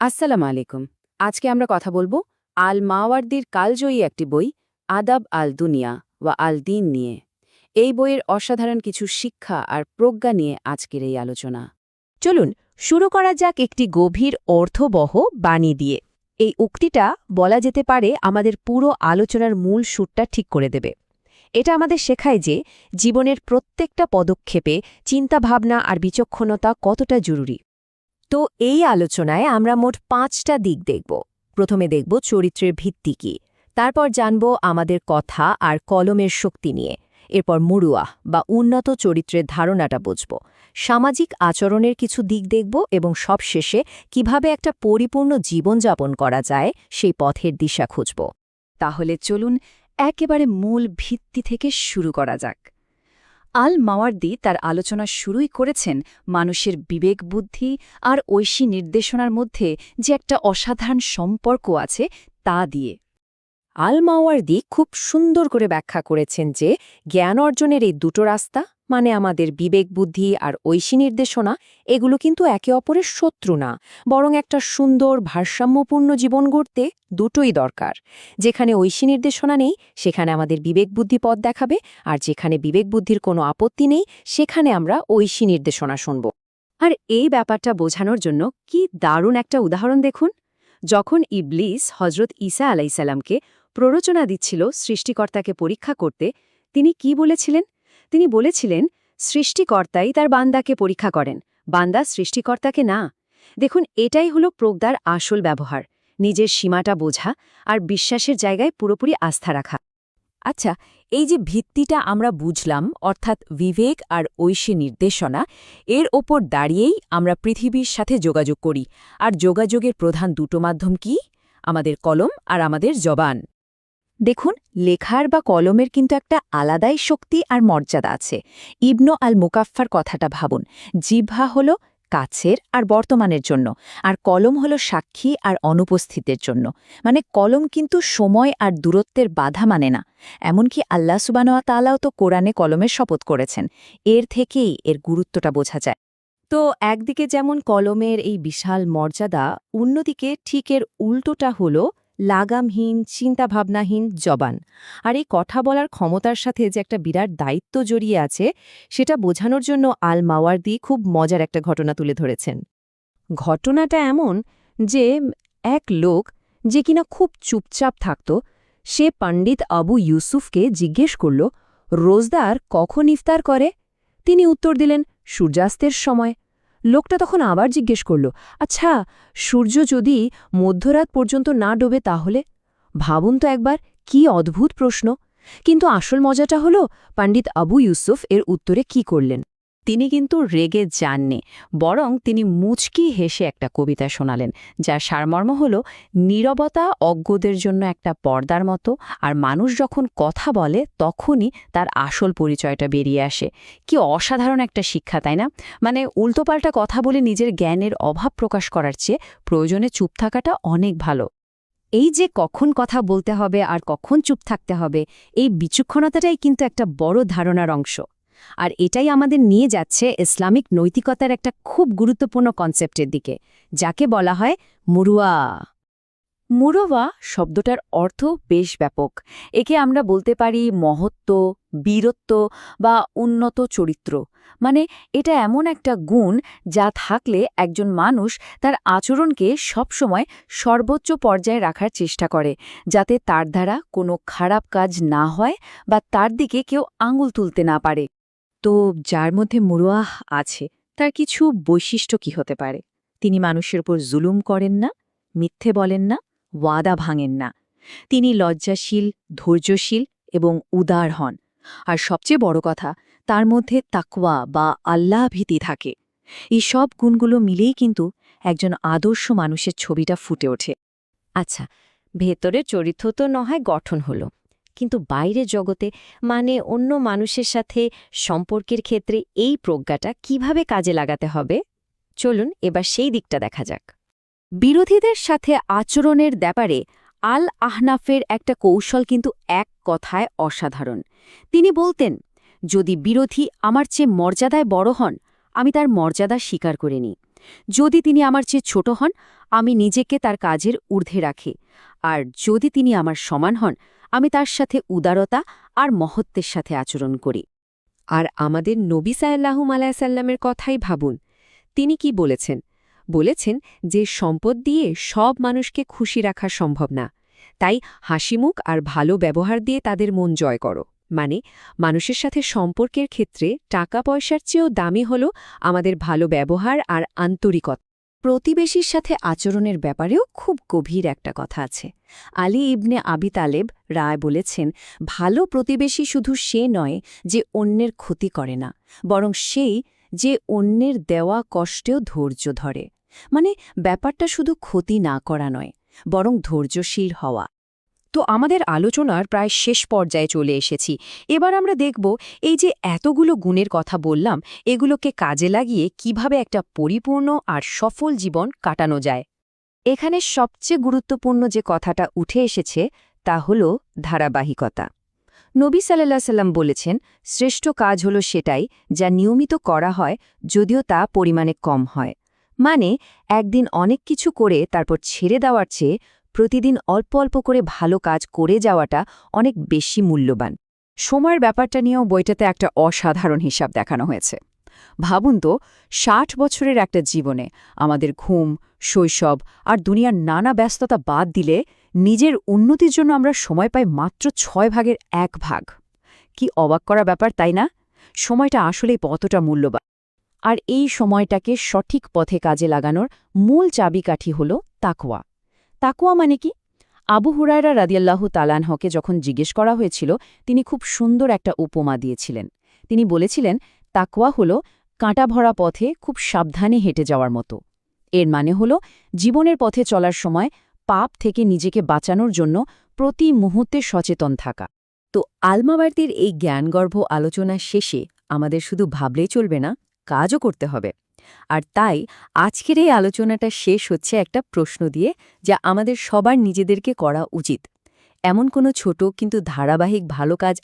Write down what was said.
আসসালাম আলাইকুম। আজকে আমরা কথা বলব আল মাওয়ার্দির কালজয়ী একটি বই, আদাব আল দুনিয়া বা আল দিন নিয়ে। এই বইয়ের অসাধারণ কিছু শিক্ষা আর প্রজ্ঞা নিয়ে আজকের এই আলোচনা। চলুন, শুরু করা যাক একটি গভীর অর্থবহ বাণী দিয়ে। এই উক্তিটা বলা যেতে পারে আমাদের পুরো আলোচনার মূল সুরটা ঠিক করে দেবে। এটা আমাদের শেখায় যে জীবনের প্রত্যেকটা পদক্ষেপে চিন্তাভাবনা আর বিচক্ষণতা কতটা জরুরি। তো এই আলোচনায় আমরা মোট পাঁচটা দিক দেখব। প্রথমে দেখব চরিত্রের ভিত্তি কি। তারপর জানব আমাদের কথা আর কলমের শক্তি নিয়ে। এরপর মুরুয়া বা উন্নত চরিত্রের ধারণাটা বুঝব। সামাজিক আচরণের কিছু দিক দেখব এবং সবশেষে কীভাবে একটা পরিপূর্ণ জীবনযাপন করা যায় সেই পথের দিশা খুঁজব। তাহলে চলুন একেবারে মূল ভিত্তি থেকে শুরু করা যাক। আল মাওয়ার্দি তার আলোচনা শুরুই করেছেন মানুষের বিবেক বুদ্ধি আর ঐশী নির্দেশনার মধ্যে যে একটা অসাধারণ সম্পর্ক আছে তা দিয়ে। আল মাওয়ার্দি খুব সুন্দর করে ব্যাখ্যা করেছেন যে জ্ঞান অর্জনের এই দুটো রাস্তা মানে আমাদের বিবেক বুদ্ধি আর ঐশী নির্দেশনা, এগুলো কিন্তু একে অপরের শত্রু না, বরং একটা সুন্দর, ভারসাম্যপূর্ণ জীবন গড়তে দুটোই দরকার। যেখানে ঐশী নির্দেশনা নেই, সেখানে আমাদের বিবেক বুদ্ধি পথ দেখাবে, আর যেখানে বিবেক বুদ্ধির কোনো আপত্তি নেই, সেখানে আমরা ঐশী নির্দেশনা শুনব। আর এই ব্যাপারটা বোঝানোর জন্য কি দারুণ একটা উদাহরণ দেখুন। যখন ইবলিস হজরত ঈসা আলাইসাল্লামকে প্ররোচনা দিচ্ছিল সৃষ্টিকর্তাকে পরীক্ষা করতে, তিনি কি বলেছিলেন? তিনি বলেছিলেন, সৃষ্টিকর্তাই তার বান্দাকে পরীক্ষা করেন। বান্দা সৃষ্টিকর্তাকে না। দেখুন, এটাই হলো প্রজ্ঞার আসল ব্যবহার। নিজের সীমাটা বোঝা আর বিশ্বাসের জায়গায় পুরোপুরি আস্থা রাখা। আচ্ছা এই যে ভিত্তিটা আমরা বুঝলাম, অর্থাৎ বিবেক আর ঐশী নির্দেশনা, এর ওপর দাঁড়িয়েই আমরা পৃথিবীর সাথে যোগাযোগ করি। আর যোগাযোগের প্রধান দুটো মাধ্যম কি? আমাদের কলম আর আমাদের জবান। দেখুন, লেখার বা কলমের কিন্তু একটা আলাদাই শক্তি আর মর্যাদা আছে। ইবনো আল মুকাফফার কথাটা ভাবুন। জিভা হল কাছের আর বর্তমানের জন্য, আর কলম হল সাক্ষী আর অনুপস্থিতের জন্য। মানে কলম কিন্তু সময় আর দূরত্বের বাধা মানে না। এমনকি আল্লাহ সুবানোয়া তালাও তো কোরআনে কলমের শপথ করেছেন। এর থেকেই এর গুরুত্বটা বোঝা যায়। তো একদিকে যেমন কলমের এই বিশাল মর্যাদা, অন্যদিকে ঠিক এর উল্টোটা হল লাগামহীন, চিন্তাভাবনাহীন জবান। আর এই কথা বলার ক্ষমতার সাথে যে একটা বিরাট দায়িত্ব জড়িয়ে আছে, সেটা বোঝানোর জন্য আল মাওয়ার্দি খুব মজার একটা ঘটনা তুলে ধরেছেন। ঘটনাটা এমন যে এক লোক যে কিনা খুব চুপচাপ থাকত, সে পণ্ডিত আবু ইউসুফকে জিজ্ঞেস করল, রোজদার কখন ইফতার করে? তিনি উত্তর দিলেন, সূর্যাস্তের সময়। লোকটা তখন আবার জিজ্ঞেস করল আচ্ছা সূর্য যদি মধ্যরাত পর্যন্ত না ডোবে তাহলে? ভাবুন তো একবার, কি অদ্ভুত প্রশ্ন। কিন্তু আসল মজাটা হল, পণ্ডিত আবু ইউসুফ এর উত্তরে কি করলেন। তিনি কিন্তু রেগে যাননি, বরং তিনি মুচকি হেসে একটা কবিতা শোনালেন, যার সারমর্ম হল, নীরবতা অজ্ঞদের জন্য একটা পর্দার মতো, আর মানুষ যখন কথা বলে, তখনই তার আসল পরিচয়টা বেরিয়ে আসে। কি অসাধারণ একটা শিক্ষা, তাই না? মানে উল্টোপাল্টা কথা বলে নিজের জ্ঞানের অভাব প্রকাশ করার চেয়ে প্রয়োজনে চুপ থাকাটা অনেক ভালো। এই যে কখন কথা বলতে হবে আর কখন চুপ থাকতে হবে, এই বিচক্ষণতাটাই কিন্তু একটা বড় ধারণার অংশ। আর এটাই আমাদের নিয়ে যাচ্ছে ইসলামিক নৈতিকতার একটা খুব গুরুত্বপূর্ণ কনসেপ্টের দিকে, যাকে বলা হয় মুরুয়া। মুরোয়া শব্দটার অর্থ বেশ ব্যাপক। একে আমরা বলতে পারি মহত্ব, বীরত্ব বা উন্নত চরিত্র। মানে এটা এমন একটা গুণ যা থাকলে একজন মানুষ তার আচরণকে সবসময় সর্বোচ্চ পর্যায়ে রাখার চেষ্টা করে, যাতে তার দ্বারা কোনো খারাপ কাজ না হয় বা তার দিকে কেউ আঙুল তুলতে না পারে। তো যার মধ্যে মুরুয়াহ আছে, তার কিছু বৈশিষ্ট্য কি হতে পারে? তিনি মানুষের উপর জুলুম করেন না, মিথ্যে বলেন না, ওয়াদা ভাঙেন না। তিনি লজ্জাশীল, ধৈর্যশীল এবং উদার হন। আর সবচেয়ে বড় কথা, তার মধ্যে তাকওয়া বা আল্লাহ ভীতি থাকে। এই সব গুণগুলো মিলেই কিন্তু একজন আদর্শ মানুষের ছবিটা ফুটে ওঠে। আচ্ছা ভেতরে চরিত্র তো নয়, গঠন হলো। কিন্তু বাইরে জগতে মানে অন্য মানুষের সাথে সম্পর্কের ক্ষেত্রে এই প্রজ্ঞাটা কীভাবে কাজে লাগাতে হবে? চলুন এবার সেই দিকটা দেখা যাক। বিরোধীদের সাথে আচরণের ব্যাপারে আল আহনাফের একটা কৌশল কিন্তু এক কথায় অসাধারণ। তিনি বলতেন, যদি বিরোধী আমার চেয়ে মর্যাদায় বড় হন, আমি তার মর্যাদা স্বীকার করে নিই যদি তিনি আমার চেয়ে ছোট হন, আমি নিজেকে তার কাজের ঊর্ধ্বে রাখি। আর যদি তিনি আমার সমান হন, আমি তার সাথে উদারতা আর মহত্বের সাথে আচরণ করি। আর আমাদের নবী সাল্লাহুম আলাইসাল্লামের কথাই ভাবুন। তিনি কি বলেছেন? বলেছেন যে সম্পদ দিয়ে সব মানুষকে খুশি রাখা সম্ভব না। তাই হাসিমুখ আর ভালো ব্যবহার দিয়ে তাদের মন জয় করো। মানে মানুষের সাথে সম্পর্কের ক্ষেত্রে টাকা পয়সার চেয়েও দামি হল আমাদের ভালো ব্যবহার আর আন্তরিকতা। প্রতিবেশীর সাথে আচরণের ব্যাপারেও খুব গভীর একটা কথা আছে। আলী ইবনে আবি তালেব রায় বলেছেন, ভালো প্রতিবেশী শুধু সে নয় যে অন্যের ক্ষতি করে না, বরং সেই যে অন্যের দেওয়া কষ্টেও ধৈর্য ধরে। মানে ব্যাপারটা শুধু ক্ষতি না করা নয়, বরং ধৈর্যশীল হওয়া। তো আমাদের আলোচনার প্রায় শেষ পর্যায়ে চলে এসেছি। এবার আমরা দেখব এই যে এতগুলো গুণের কথা বললাম, এগুলোকে কাজে লাগিয়ে কীভাবে একটা পরিপূর্ণ আর সফল জীবন কাটানো যায়। এখানে সবচেয়ে গুরুত্বপূর্ণ যে কথাটা উঠে এসেছে, তা হল ধারাবাহিকতা। নবী সাল্লাহ সাল্লাম বলেছেন, শ্রেষ্ঠ কাজ হল সেটাই যা নিয়মিত করা হয়, যদিও তা পরিমাণে কম হয়। মানে একদিন অনেক কিছু করে তারপর ছেড়ে দেওয়ার চেয়ে প্রতিদিন অল্প অল্প করে ভালো কাজ করে যাওয়াটা অনেক বেশি মূল্যবান। সময়ের ব্যাপারটা নিয়েও বইটাতে একটা অসাধারণ হিসাব দেখানো হয়েছে। ভাবুন তো, ষাট বছরের একটা জীবনে আমাদের ঘুম, শৈশব আর দুনিয়ার নানা ব্যস্ততা বাদ দিলে নিজের উন্নতির জন্য আমরা সময় পাই মাত্র ছয় ভাগের এক ভাগ। কি অবাক করা ব্যাপার, তাই না? সময়টা আসলেই কতটা মূল্যবান। আর এই সময়টাকে সঠিক পথে কাজে লাগানোর মূল চাবিকাঠি হল তাকওয়া। তাকুয়া মানে কি? আবু হুরায়রা রাদিয়াল্লাহু তালানহকে যখন জিজ্ঞেস করা হয়েছিল, তিনি খুব সুন্দর একটা উপমা দিয়েছিলেন। তিনি বলেছিলেন, তাকওয়া হল কাঁটা ভরা পথে খুব সাবধানে হেঁটে যাওয়ার মতো। এর মানে হল জীবনের পথে চলার সময় পাপ থেকে নিজেকে বাঁচানোর জন্য প্রতি মুহূর্তে সচেতন থাকা। তো আলমাবার্তির এই জ্ঞানগর্ভ আলোচনা শেষে আমাদের শুধু ভাবলেই চলবে না, কাজও করতে হবে। আর তাই আজকের এই আলোচনাটা শেষ হচ্ছে একটা প্রশ্ন দিয়ে যা আমাদের সবার নিজেদেরকে করা উচিত। এমন কোনো ছোট কিন্তু ধারাবাহিক ভালো কাজ